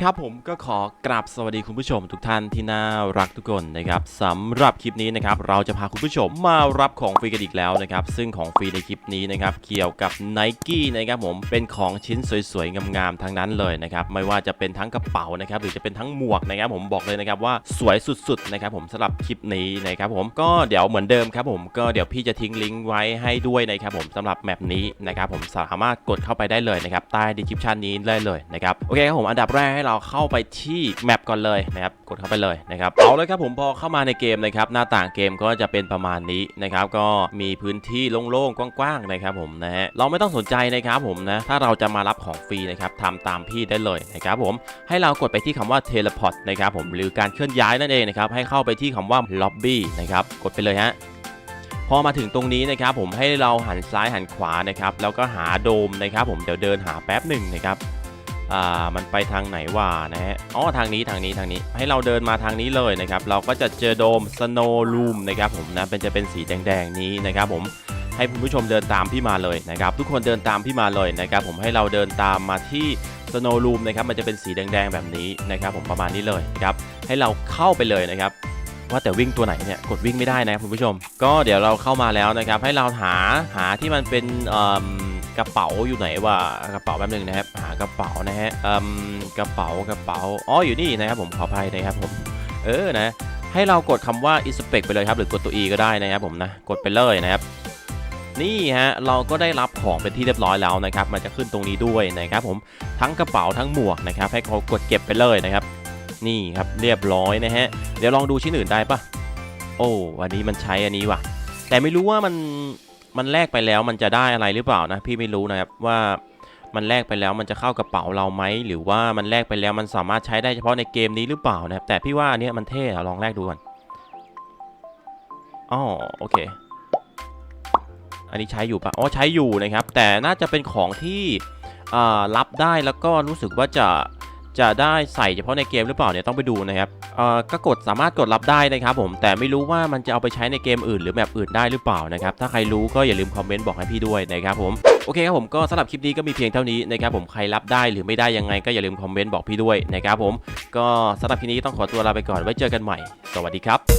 ครับผมก็ขอกราบสวัสดีคุณผู้ชมทุกท่านที่น่ารักทุกคนนะครับสำหรับคลิปนี้นะครับเราจะพาคุณผู้ชมมารับของฟรีกันอีกแล้วนะครับซึ่งของฟรีในคลิปนี้นะครับเกี่ยวกับ n i กี้นะครับผมเป็นของชิ้นสวยๆงามๆทั้งนั้นเลยนะครับไม่ว่าจะเป็นทั้งกระเป๋านะครับหรือจะเป็นทั้งหมวกนะครับผมบอกเลยนะครับว่าสวยสุดๆนะครับผมสำหรับคลิปนี้นะครับผมก็เดี๋ยวเหมือนเดิมครับผมก็เดี๋ยวพี่จะทิ้งลิงก์ไว้ให้ด้วยนะครับผมสำหรับแมปนี้นะครับผมสามารถกดเข้าไปได้เลยนะครับใต้ดีคริปชันนี้ได้เลยนะครับโอเคครับผมอันดับแรกให้เราเข้าไปที่แมปก่อนเลยนะครับกดเข้าไปเลยนะครับเอาเลยครับผมพอเข้ามาในเกมนะครับหน้าต่างเกมก็จะเป็นประมาณนี้นะครับก็มีพื้นที่โล่งๆกว้างๆนะครับผมนะฮะเราไม่ต้องสนใจนะครับผมนะถ้าเราจะมารับของฟรีนะครับทำตามพี่ได้เลยนะครับผมให้เรากดไปที่คำว่า teleport นะครับผมหรือการเคลื่อนย้ายนั่นเองนะครับให้เข้าไปที่คำว่า lobby นะครับกดไปเลยฮะพอมาถึงตรงนี้นะครับผมให้เราหันซ้ายหันขวานะครับแล้วก็หาโดมนะครับผมเดี๋ยวเดินหาแป๊บหนึ่งนะครับ อ่ามันไปทางไหนวะนะฮะอ๋อทางนี้ทางนี้ทางนี้ ให้เราเดินมาทางนี้เลยนะครับ เราก็จะเจอโดม Snow Room นะครับผมนะเป็นจะเป็นสีแดงๆนี้นะครับผมให้คุณผู้ชมเดินตามพี่มาเลยนะครับ ทุกคนเดินตามพี่มาเลยนะครับ ผมให้เราเดินตามมาที่ Snow Room นะครับมันจะเป็นสีแดงๆแบบนี้นะครับ ผมประมาณนี้เลยนะครับให้เราเข้าไปเลยนะครับว่าแต่วิ่งตัวไหนเนี่ยกดวิ่งไม่ได้นะครับคุณผู้ชม ก็เดี๋ยวเราเข้ามาแล้วนะครับ ให้เราหาหาที่มันเป็นเอิ่ม กระเป๋าอยู่ไหนวะกระเป๋าแป๊บหนึงนะครับหากระเป๋านะฮะอิ่มกระเป๋ากระเป๋าอ๋ออยู่นี่นะครับผมขออภัยนะครับผมเออนะให้เรากดคำว่า inspect ไปเลยครับหรือกดตัว e ก็ได้นะครับผมนะกดไปเลยนะครับนี่ฮะเราก็ได้รับของเป็นที่เรียบร้อยแล้วนะครับ มันจะขึ้นตรงนี้ด้วยนะครับผมทั้งกระเป๋าทั้งหมวกนะครับ ให้เขากดเก็บไปเลยนะครับ นี่ครับเรียบร้อยนะฮะเดี๋ยวลองดูชิ้นอื่นได้ปะโอ้อันนี้มันใช้อันนี้ว่ะ แต่ไม่รู้ว่ามัน มันแลกไปแล้วมันจะได้อะไรหรือเปล่านะ พี่ไม่รู้นะครับว่ามันแลกไปแล้วมันจะเข้ากระเป๋าเราไหมหรือว่ามันแลกไปแล้วมันสามารถใช้ได้เฉพาะในเกมนี้หรือเปล่านะครับแต่พี่ว่าอันเนี้ยมันเท่ลองแลกดูก่อนอ๋อโอเค อันนี้ใช้อยู่ปะอ๋อใช้อยู่นะครับ แต่น่าจะเป็นของที่อ่ารับได้แล้วก็รู้สึกว่าจะ จะได้ใส่เฉพาะในเกมหรือเปล่าเนี่ยต้องไปดูนะครับเอ่อก็กดสามารถกดรับได้นะครับผมแต่ไม่รู้ว่ามันจะเอาไปใช้ในเกมอื่นหรือแบบอื่นได้หรือเปล่านะครับถ้าใครรู้ก็อย่าลืมคอมเมนต์บอกให้พี่ด้วยนะครับผมโอเคครับผมก็สำหรับคลิปนี้ก็มีเพียงเท่านี้นะครับผมใครรับได้หรือไม่ได้ยังไงก็อย่าลืมคอมเมนต์บอกพี่ด้วยนะครับผมก็สำหรับคลิปนี้ต้องขอตัวลาไปก่อนไว้เจอกันใหม่ สวัสดีครับ